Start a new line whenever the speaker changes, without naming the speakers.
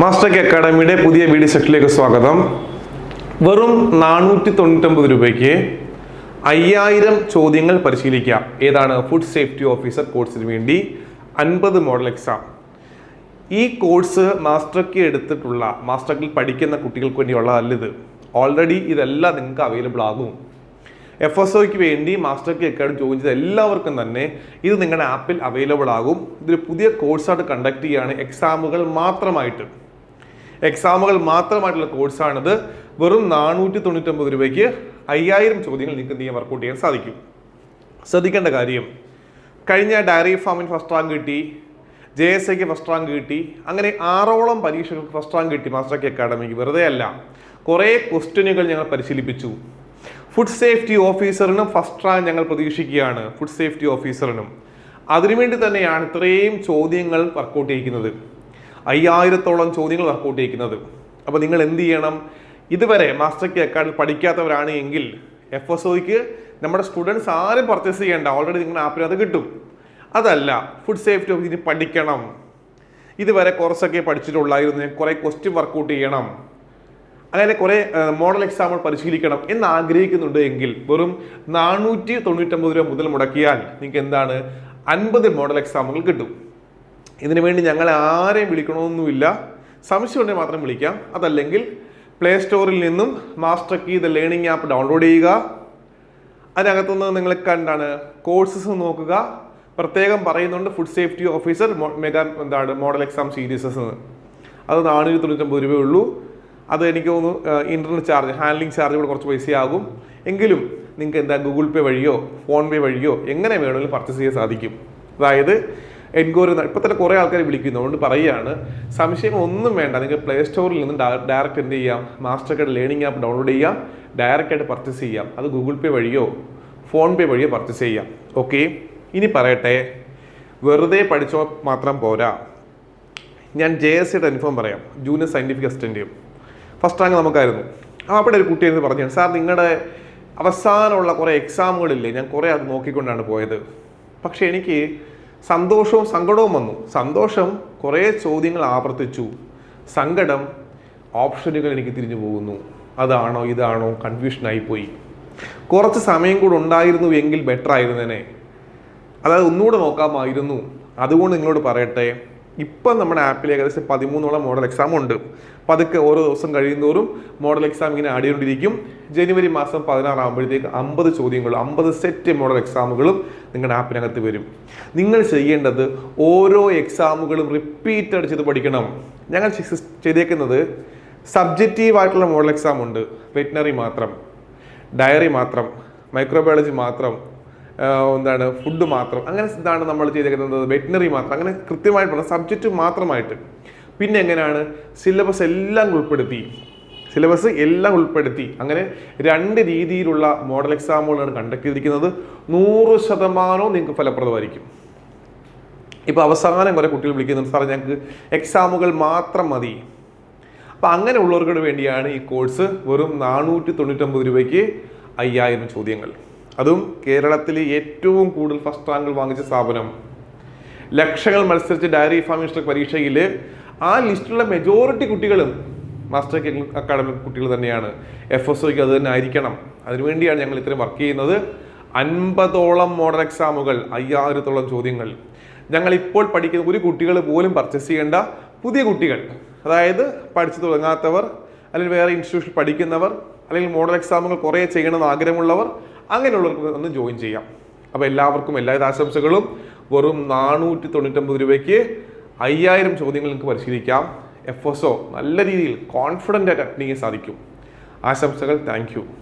Master K അക്കാഡമിയുടെ പുതിയ video സെക്ഷനിലേക്ക് സ്വാഗതം. വെറും നാനൂറ്റി തൊണ്ണൂറ്റൊമ്പത് രൂപയ്ക്ക് അയ്യായിരം ചോദ്യങ്ങൾ പരിശീലിക്കാം. ഏതാണ് ഫുഡ് സേഫ്റ്റി ഓഫീസർ കോഴ്സിന് വേണ്ടി അൻപത് മോഡൽ എക്സാം ഈ കോഴ്സ് മാസ്റ്റർക്ക് എടുത്തിട്ടുള്ള മാസ്റ്റർക്കിൽ പഠിക്കുന്ന കുട്ടികൾക്ക് വേണ്ടിയുള്ളതല്ല ഇത്. ഓൾറെഡി ഇതെല്ലാം നിങ്ങൾക്ക് അവൈലബിൾ ആകും. എഫ് എസ് ഒക്ക് വേണ്ടി മാസ്റ്റർ കി അക്കാഡമി ജോയിൻ ചെയ്ത എല്ലാവർക്കും തന്നെ ഇത് നിങ്ങളുടെ ആപ്പിൽ അവൈലബിൾ ആകും. ഇതൊരു പുതിയ കോഴ്സായിട്ട് കണ്ടക്ട് ചെയ്യുകയാണ് എക്സാമുകൾ മാത്രമായിട്ട്. എക്സാമുകൾ മാത്രമായിട്ടുള്ള കോഴ്സാണിത്. വെറും നാനൂറ്റി തൊണ്ണൂറ്റൊമ്പത് രൂപയ്ക്ക് അയ്യായിരം ചോദ്യങ്ങൾ നിങ്ങൾക്ക് എന്ത് ചെയ്യാൻ വർക്കൗട്ട് ചെയ്യാൻ സാധിക്കും. ശ്രദ്ധിക്കേണ്ട കാര്യം കഴിഞ്ഞ ഡയറി ഫാമിന് ഫസ്റ്റ് റാങ്ക് കിട്ടി ജെ എസ് ഐക്ക് ഫസ്റ്റ് റാങ്ക് കിട്ടി അങ്ങനെ ആറോളം പരീക്ഷകൾക്ക് ഫസ്റ്റ് റാങ്ക് കിട്ടി മാസ്റ്റർ കെ അക്കാഡമിക്ക് വെറുതെ അല്ല കുറേ ക്വസ്റ്റ്യനുകൾ ഞങ്ങൾ പരിശീലിപ്പിച്ചു. ഫുഡ് സേഫ്റ്റി ഓഫീസറിനും ഫസ്റ്റ് റാങ്ക് ഞങ്ങൾ പ്രതീക്ഷിക്കുകയാണ് ഫുഡ് സേഫ്റ്റി ഓഫീസറിനും അതിനുവേണ്ടി തന്നെയാണ് ഇത്രയും ചോദ്യങ്ങൾ വർക്കൗട്ട് ചെയ്യിക്കുന്നത്. അയ്യായിരത്തോളം ചോദ്യങ്ങൾ വർക്കൗട്ട് ചെയ്യിക്കുന്നത് അപ്പോൾ നിങ്ങൾ എന്ത് ചെയ്യണം? ഇതുവരെ മാസ്റ്റർ കെ അക്കാഡമി പഠിക്കാത്തവരാണ് എങ്കിൽ എഫ് എസ് ഒക്ക് നമ്മുടെ സ്റ്റുഡൻസ് ആരും പർച്ചേസ് ചെയ്യേണ്ട. ഓൾറെഡി നിങ്ങളുടെ അത് കിട്ടും. അതല്ല ഫുഡ് സേഫ്റ്റി ഓഫീസിന് പഠിക്കണം. ഇതുവരെ കുറച്ചൊക്കെ പഠിച്ചിട്ടുള്ളായിരുന്നു. കുറേ ക്വസ്റ്റ്യൻ വർക്കൗട്ട് ചെയ്യണം. അങ്ങനെ കുറേ മോഡൽ എക്സാമുകൾ പരിശീലിക്കണം എന്ന് ആഗ്രഹിക്കുന്നുണ്ട് എങ്കിൽ വെറും നാനൂറ്റി തൊണ്ണൂറ്റൊമ്പത് രൂപ മുതൽ മുടക്കിയാൽ നിങ്ങൾക്ക് എന്താണ്? അൻപത് മോഡൽ എക്സാമുകൾ കിട്ടും. ഇതിനു വേണ്ടി ഞങ്ങൾ ആരെയും വിളിക്കണമെന്നുമില്ല സംശയമുണ്ടെങ്കിൽ മാത്രം വിളിക്കാം. അതല്ലെങ്കിൽ പ്ലേ സ്റ്റോറിൽ നിന്നും master key the learning app download ചെയ്യുക. അതിനകത്തുനിന്ന് നിങ്ങൾ എന്താണ് കോഴ്സസ് നോക്കുക. പ്രത്യേകം പറയുന്നുണ്ട് ഫുഡ് സേഫ്റ്റി ഓഫീസർ മെഗാ എന്താണ് മോഡൽ എക്സാം സീരീസസ് എന്ന്. അത് നാനൂറ്റി തൊണ്ണൂറ്റൊമ്പത് രൂപയേ ഉള്ളൂ അത് എനിക്ക് തോന്നുന്നു ഇന്റർനെറ്റ് ചാർജ് ഹാൻഡ്ലിംഗ് ചാർജ് കൂടെ കുറച്ച് പൈസയാകും. എങ്കിലും നിങ്ങൾക്ക് എന്താ ഗൂഗിൾ പേ വഴിയോ ഫോൺ പേ വഴിയോ എങ്ങനെ വേണമെങ്കിലും പർച്ചേസ് ചെയ്യാൻ സാധിക്കും. അതായത് എൻക്വയറി ഇപ്പം തന്നെ കുറേ ആൾക്കാർ വിളിക്കുന്നു. അതുകൊണ്ട് പറയുകയാണ് സംശയങ്ങൾ ഒന്നും വേണ്ട. നിങ്ങൾക്ക് പ്ലേ സ്റ്റോറിൽ നിന്ന് ഡയറക്റ്റ് എന്ത് ചെയ്യാം? Master card learning app download ചെയ്യാം. ഡയറക്റ്റ് ആയിട്ട് പർച്ചേസ് ചെയ്യാം. അത് ഗൂഗിൾ പേ വഴിയോ ഫോൺ പേ വഴിയോ പർച്ചേസ് ചെയ്യാം. ഓക്കെ ഇനി പറയട്ടെ. വെറുതെ പഠിച്ചോ മാത്രം പോരാ. ഞാൻ ജെ എസ് സിയുടെ അനുഭവം പറയാം. ജൂനിയർ സയന്റിഫിക് അസിസ്റ്റന്റും ഫസ്റ്റ് റാങ്ക് നമുക്കായിരുന്നു. അവിടെ ഒരു കുട്ടി എന്ന് പറഞ്ഞു സാർ നിങ്ങളുടെ അവസാനമുള്ള കുറേ എക്സാമുകളില്ലേ ഞാൻ കുറേ അത് നോക്കിക്കൊണ്ടാണ് പോയത്. പക്ഷേ എനിക്ക് സന്തോഷവും സങ്കടവും വന്നു. സന്തോഷം കുറേ ചോദ്യങ്ങൾ ആവർത്തിച്ചു. സങ്കടം ഓപ്ഷനുകൾ എനിക്ക് തിരിഞ്ഞു പോകുന്നു. അതാണോ ഇതാണോ കൺഫ്യൂഷനായി പോയി കുറച്ച് സമയം കൂടെ ഉണ്ടായിരുന്നു എങ്കിൽ ബെറ്റർ ആയിരുന്നേനെ. അതായത് ഒന്നുകൂടെ നോക്കാമായിരുന്നു. അതുകൊണ്ട് നിങ്ങളോട് പറയട്ടെ ഇപ്പം നമ്മുടെ ആപ്പിൽ ഏകദേശം പതിമൂന്നോളം മോഡൽ എക്സാം ഉണ്ട്. പതുക്കെ ഓരോ ദിവസം കഴിയുന്തോറും മോഡൽ എക്സാം ഇങ്ങനെ ആടിക്കൊണ്ടിരിക്കും. ജനുവരി മാസം പതിനാറാകുമ്പോഴത്തേക്ക് അമ്പത് ചോദ്യങ്ങളും അമ്പത് സെറ്റ് മോഡൽ എക്സാമുകളും നിങ്ങളുടെ ആപ്പിനകത്ത് വരും. നിങ്ങൾ ചെയ്യേണ്ടത് ഓരോ എക്സാമുകളും റിപ്പീറ്റ് ചെയ്ത് പഠിക്കണം. ഞങ്ങൾ ചെയ്തേക്കുന്നത് സബ്ജക്റ്റീവ് ആയിട്ടുള്ള മോഡൽ എക്സാം ഉണ്ട്. വെറ്റിനറി മാത്രം. ഡയറി മാത്രം. മൈക്രോബയോളജി മാത്രം. എന്താണ് ഫുഡ് മാത്രം. അങ്ങനെ ഇതാണ് നമ്മൾ ചെയ്തേക്കുന്നത്. വെറ്റിനറി മാത്രം. അങ്ങനെ കൃത്യമായിട്ടുള്ള സബ്ജക്റ്റ് മാത്രമായിട്ട്. പിന്നെ എങ്ങനെയാണ്? സിലബസ് എല്ലാം ഉൾപ്പെടുത്തി. സിലബസ് എല്ലാം ഉൾപ്പെടുത്തി. അങ്ങനെ രണ്ട് രീതിയിലുള്ള മോഡൽ എക്സാമുകളാണ് കണ്ടക്ട് ചെയ്തിരിക്കുന്നത്. നൂറ് ശതമാനവും നിങ്ങൾക്ക് ഫലപ്രദമായിരിക്കും. ഇപ്പോൾ അവസാനം കുറേ കുട്ടികൾ വിളിക്കുന്നുണ്ട് സാറേ ഞങ്ങൾക്ക് എക്സാമുകൾ മാത്രം മതി. അപ്പോൾ അങ്ങനെ ഉള്ളവർക്ക് വേണ്ടിയാണ് ഈ കോഴ്സ് വെറും നാനൂറ്റി തൊണ്ണൂറ്റൊമ്പത് രൂപയ്ക്ക് അയ്യായിരം ചോദ്യങ്ങൾ. അതും കേരളത്തിൽ ഏറ്റവും കൂടുതൽ ഫസ്റ്റ് റാങ്ക് വാങ്ങിച്ച സ്ഥാപനം. ലക്ഷങ്ങൾ മത്സരിച്ച് ഡയറി ഫാമിനിസ്റ്റർ പരീക്ഷയിൽ ആ ലിസ്റ്റിലുള്ള മെജോറിറ്റി കുട്ടികളും മാസ്റ്റർ അക്കാഡമി കുട്ടികൾ തന്നെയാണ്. എഫ് എസ് ഒക്ക് അത് തന്നെ ആയിരിക്കണം. അതിനുവേണ്ടിയാണ് ഞങ്ങൾ ഇത്രയും വർക്ക് ചെയ്യുന്നത്. അൻപതോളം മോഡൽ എക്സാമുകൾ അയ്യായിരത്തോളം ചോദ്യങ്ങൾ. ഞങ്ങൾ ഇപ്പോൾ പഠിക്കുന്ന ഒരു കുട്ടികൾ പോലും പർച്ചേസ് ചെയ്യേണ്ട പുതിയ കുട്ടികൾ. അതായത് പഠിച്ചു തുടങ്ങാത്തവർ അല്ലെങ്കിൽ വേറെ ഇൻസ്റ്റിറ്റ്യൂഷനിൽ പഠിക്കുന്നവർ അല്ലെങ്കിൽ മോഡൽ എക്സാമുകൾ കുറേ ചെയ്യണമെന്ന് ആഗ്രഹമുള്ളവർ അങ്ങനെയുള്ളവർക്ക് ഒന്ന് ജോയിൻ ചെയ്യാം. അപ്പോൾ എല്ലാവർക്കും എല്ലാ ആശംസകളും. വെറും നാനൂറ്റി തൊണ്ണൂറ്റൊമ്പത് രൂപയ്ക്ക് അയ്യായിരം ചോദ്യങ്ങൾ നിങ്ങൾക്ക് പരിശീലിക്കാം. എഫ് എസ് ഒ നല്ല രീതിയിൽ കോൺഫിഡന്റ് ആയിട്ട് അറ്റൻഡ് ചെയ്യാൻ സാധിക്കും. ആശംസകൾ. താങ്ക്